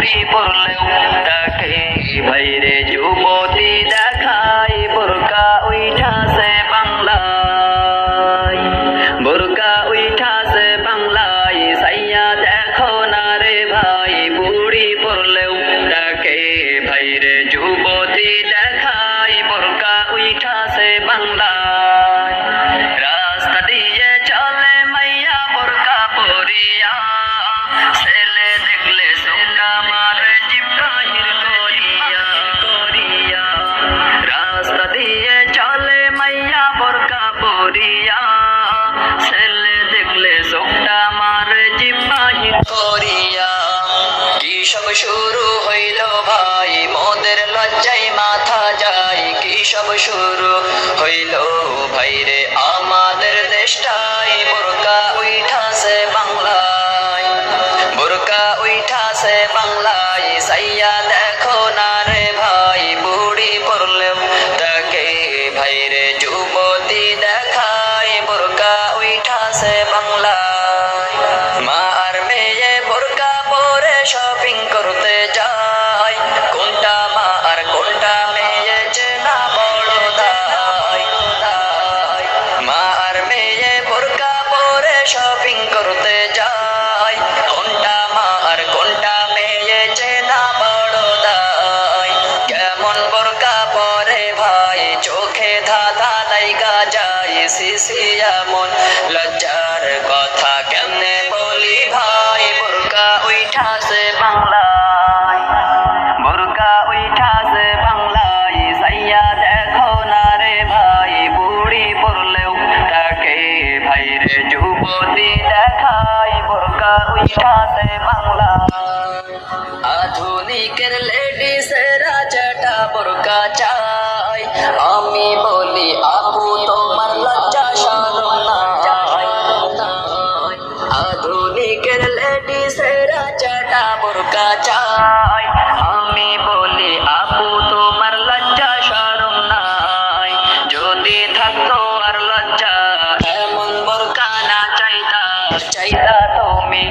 বুড়ি পড়লেও তাকে ভাইরে যুবতী, দেখাই বোরকা উইঠাছে বাংলায়। বোরকা উইঠাছে বাংলায়, সাইয়া দেখো না রে ভাই। বুড়ি পড়লেও তাকে ভাইরে যুবতী, দেখাই বোরকা উইঠাছে বাংলায়। করিয়া। কি সব শুরু হইল ভাই? মোদের লজ্জায় মাথা যায়। কি সব শুরু হইল ভাই রে? আমাদের দেশটাই বোরকা উইঠাছে বাংলায়। বোরকা উইঠাছে বাংলায়। সাইয়া দেখো না রে ভাই, বুড়ি পড়লেও তাকে ভাই রে, যুবতী দেখায় শপিং করতে যাই। কেমন বোরকা পরে ভাই, চোখে ধাঁধা লাইগা যায়। সিসি এমন লজ্জার কথা কেমনে বলি ভাই, বোরকা উইঠাছে বাংলায় সাথে বাংলা। আধুনিকের লেডিসেরা যেটা বোরকা চাই। আমি বলি, আপু, তোমার লজ্জা সরম আধুনিকের লেডিসেরা যেটা বোরকা চাই। আমি বলি, আপু, তোমার লজ্জা সরম নাই। যদি থাকতো আর লজ্জা, এমন বোরকা না চাইতা চাইতা তুমি।